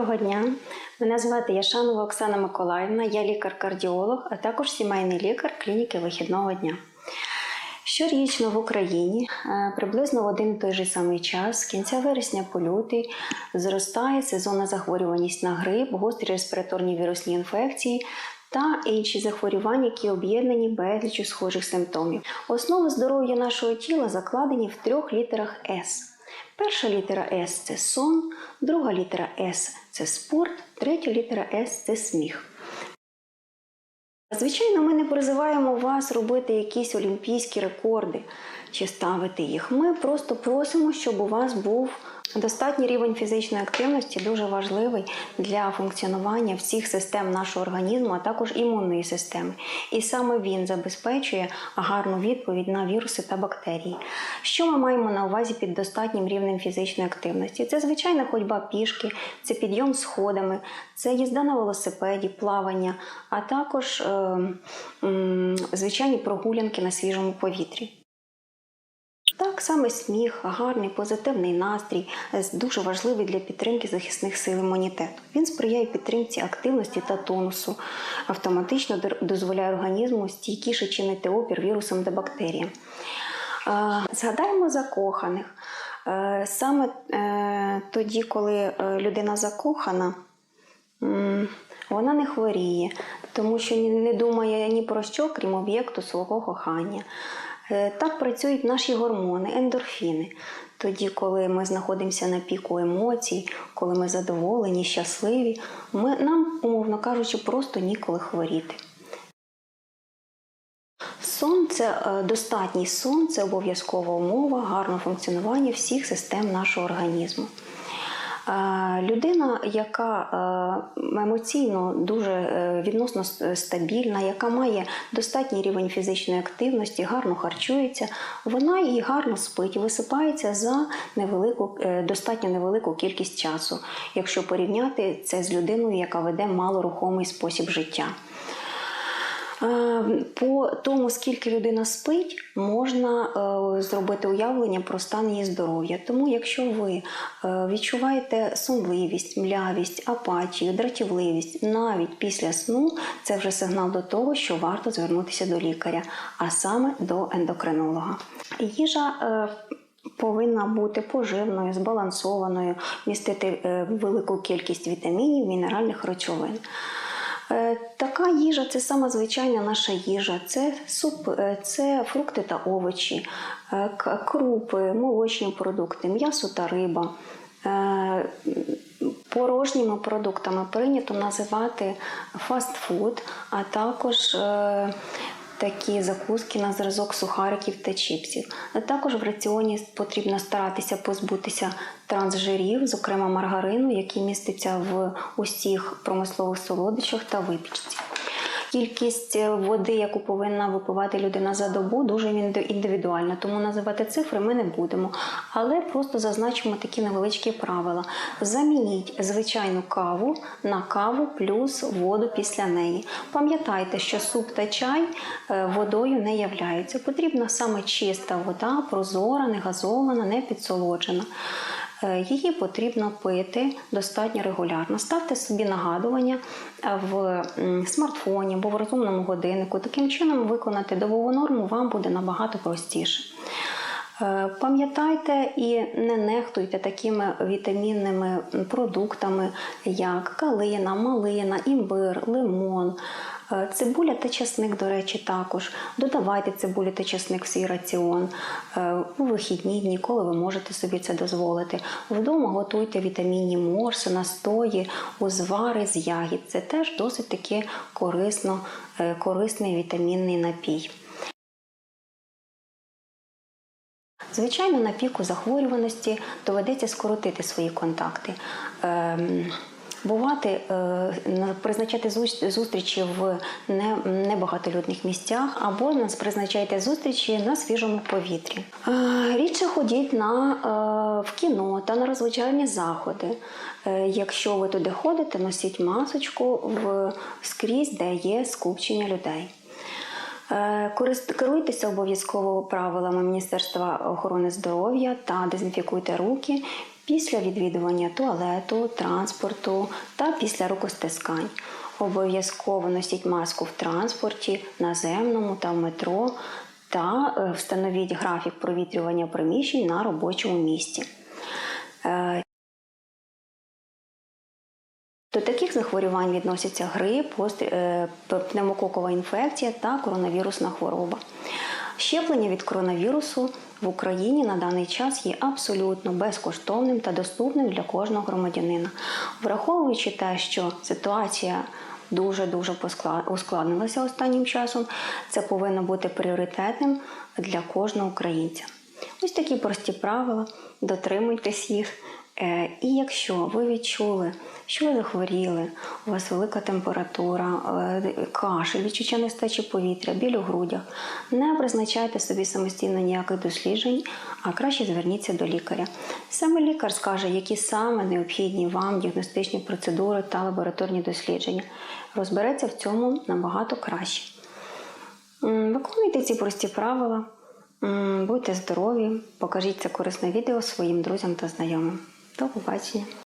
Доброго дня. Мене звати Яшанова Оксана Миколаївна, я лікар-кардіолог, а також сімейний лікар клініки вихідного дня. Щорічно в Україні е, приблизно в один і той же самий час, з кінця вересня по лютий, зростає сезонна захворюваність на грип, гострі респіраторні вірусні інфекції та інші захворювання, які об'єднані безлічю схожих симптомів. Основи здоров'я нашого тіла закладені в трьох літерах С. Перша літера С це сон, друга літера С це спорт, третя літера С це сміх. Звичайно, ми не призиваємо вас робити якісь олімпійські рекорди чи ставити їх. Ми просто просимо, щоб у вас був достатній рівень фізичної активності, дуже важливий для функціонування всіх систем нашого організму, а також імунної системи. І саме він забезпечує гарну відповідь на віруси та бактерії. Що ми маємо на увазі під достатнім рівнем фізичної активності? Це звичайна ходьба пішки, це підйом сходами, це їзда на велосипеді, плавання, а також е, м, звичайні прогулянки на свіжому повітрі. Так, саме сміх, гарний позитивний настрій е, дуже важливий для підтримки захисних сил імунітету. Він сприяє підтримці активності та тонусу, автоматично дозволяє організму стійкіше чинити опір вірусам та бактеріям. Е, Згадаємо закоханих. Е, Саме тоді, коли людина закохана, вона не хворіє, тому що не думає ні про що, крім об'єкту свого кохання. Е, Так працюють наші гормони, ендорфіни. Тоді, коли ми знаходимося на піку емоцій, коли ми задоволені, щасливі, ми, нам, умовно кажучи, просто ніколи хворіти. Сон це е, достатній сон, це обов'язкова умова гарного функціонування всіх систем нашого організму. Людина, яка е, емоційно дуже е, відносно стабільна, яка має достатній рівень фізичної активності, гарно харчується, вона і гарно спить, висипається за невелику, е, достатньо невелику кількість часу, якщо порівняти це з людиною, яка веде малорухомий спосіб життя. Е, По тому, скільки людина спить, можна е, зробити уявлення про стан її здоров'я. Тому, якщо ви е, відчуваєте сонливість, млявість, апатію, дратівливість навіть після сну, це вже сигнал до того, що варто звернутися до лікаря, а саме до ендокринолога. Їжа повинна бути поживною, збалансованою, містити велику кількість вітамінів, мінеральних речовин. Е, Така їжа це сама звичайна наша їжа. Це суп, е, це фрукти та овочі, е, крупи, молочні продукти, м'ясо та риба. Порожніми продуктами прийнято називати фастфуд, а також такі закуски на зразок сухариків та чіпсів. Також в раціоні потрібно старатися позбутися трансжирів, зокрема маргарину, який міститься в усіх промислових солодощах та випічці. Кількість е, води, яку повинна випивати людина за добу, дуже індивідуальна, тому називати цифри ми не будемо. Але просто зазначимо такі невеличкі правила. Замініть звичайну каву на каву плюс воду після неї. Пам'ятайте, що суп та чай е, водою не являються. Потрібна саме чиста вода, прозора, не газована, не підсолоджена. Е, Її потрібно пити достатньо регулярно. Ставте собі нагадування е, в смартфоні або в розумному годиннику. Таким чином виконати добову норму вам буде набагато простіше. Е, Пам'ятайте і не нехтуйте такими вітамінними продуктами, як калина, малина, імбир, лимон. Е, Цибуля та часник, до речі, також. Додавайте цибулю та часник в свій раціон е, у вихідні дні, коли ви можете собі це дозволити. Вдома готуйте вітамінні морси, настої, узвари з ягід. Це теж досить таки корисно, е, корисний вітамінний напій. Звичайно, на піку захворюваності доведеться скоротити свої контакти. Бувати, е, призначати зустрічі в небагатолюдних місцях або нас призначайте зустрічі на свіжому повітрі. Е, Рідше ходіть на, е, в кіно та на розважальні заходи. Якщо ви туди ходите, носіть масочку в скрізь, де є скупчення людей. Керуйтеся обов'язково правилами Міністерства охорони здоров'я та дезінфікуйте руки після відвідування туалету, транспорту та після рукостискань. Обов'язково носіть маску в транспорті, наземному та в метро та е, встановіть графік провітрювання приміщень на робочому місці. Е, До таких захворювань відносяться грип, е, пневмококова інфекція та коронавірусна хвороба. Щеплення від коронавірусу в Україні на даний час є абсолютно безкоштовним та доступним для кожного громадянина. Враховуючи те, що ситуація дуже дуже ускладнилася останнім часом, це повинно бути пріоритетним для кожного українця. Ось такі прості правила, дотримуйтесь їх. Е, І якщо ви відчули, що ви захворіли, у вас велика температура, е, кашель, відчуття нестачі повітря, біль у грудях, не призначайте собі самостійно ніяких досліджень, а краще зверніться до лікаря. Саме лікар скаже, які саме необхідні вам діагностичні процедури та лабораторні дослідження. Розбереться в цьому набагато краще. Виконуйте ці прості правила, будьте здорові, покажіть це корисне відео своїм друзям та знайомим. До побачення!